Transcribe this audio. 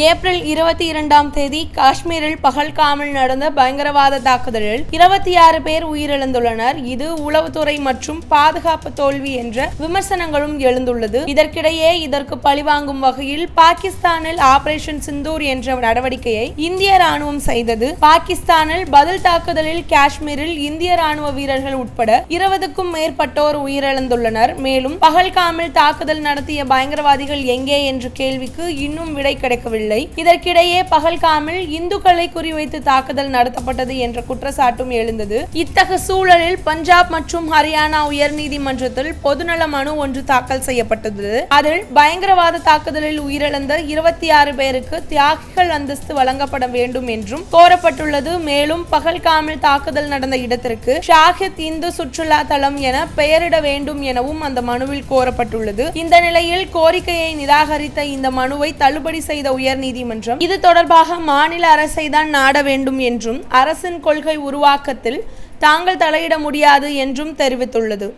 April இருபத்தி இரண்டாம் தேதி காஷ்மீரில் பகல்காமில் நடந்த பயங்கரவாத தாக்குதலில் இருபத்தி ஆறு பேர் உயிரிழந்துள்ளனர். இது உளவுத்துறை மற்றும் பாதுகாப்பு தோல்வி என்ற விமர்சனங்களும் எழுந்துள்ளது. இதற்கிடையே இதற்கு பழிவாங்கும் வகையில் பாகிஸ்தானில் ஆபரேஷன் சிந்தூர் என்ற நடவடிக்கையை இந்திய ராணுவம் செய்தது. பாகிஸ்தானில் பதில் தாக்குதலில் காஷ்மீரில் இந்திய ராணுவ வீரர்கள் உட்பட இருபதுக்கும் மேற்பட்டோர் உயிரிழந்துள்ளனர். மேலும் பகல்காமில் தாக்குதல் நடத்திய பயங்கரவாதிகள் எங்கே? என்ற கேள்விக்கு இன்னும் விடை கிடைக்கவில்லை. இதற்கிடையே பகல்காமில் இந்துக்களை குறிவைத்து தாக்குதல் நடத்தப்பட்டது என்ற குற்றச்சாட்டும் எழுந்தது. இத்தகைய சூழலில் பஞ்சாப் மற்றும் ஹரியானா உயர்நீதிமன்றத்தில் பொதுநல மனு ஒன்று தாக்கல் செய்யப்பட்டது. அதில் பயங்கரவாத தாக்குதலில் உயிரிழந்த இருபத்தி ஆறு பேருக்கு தியாகிகள் அந்தஸ்து வழங்கப்பட வேண்டும் என்றும் கோரப்பட்டுள்ளது. மேலும் பகல்காமில் தாக்குதல் நடந்த இடத்திற்கு ஷாஹித் இந்து சுற்றுலா தலம் என பெயரிட வேண்டும் எனவும் அந்த மனுவில் கோரப்பட்டுள்ளது. இந்த நிலையில் கோரிக்கையை நிராகரித்த இந்த மனுவை தள்ளுபடி செய்த உயர் உயர்நீதிமன்றம் இது தொடர்பாக மாநில அரசை தான் நாட வேண்டும் என்றும் அரசின் கொள்கை உருவாக்கத்தில் தாங்கள் தலையிட முடியாது என்றும் தெரிவித்துள்ளது.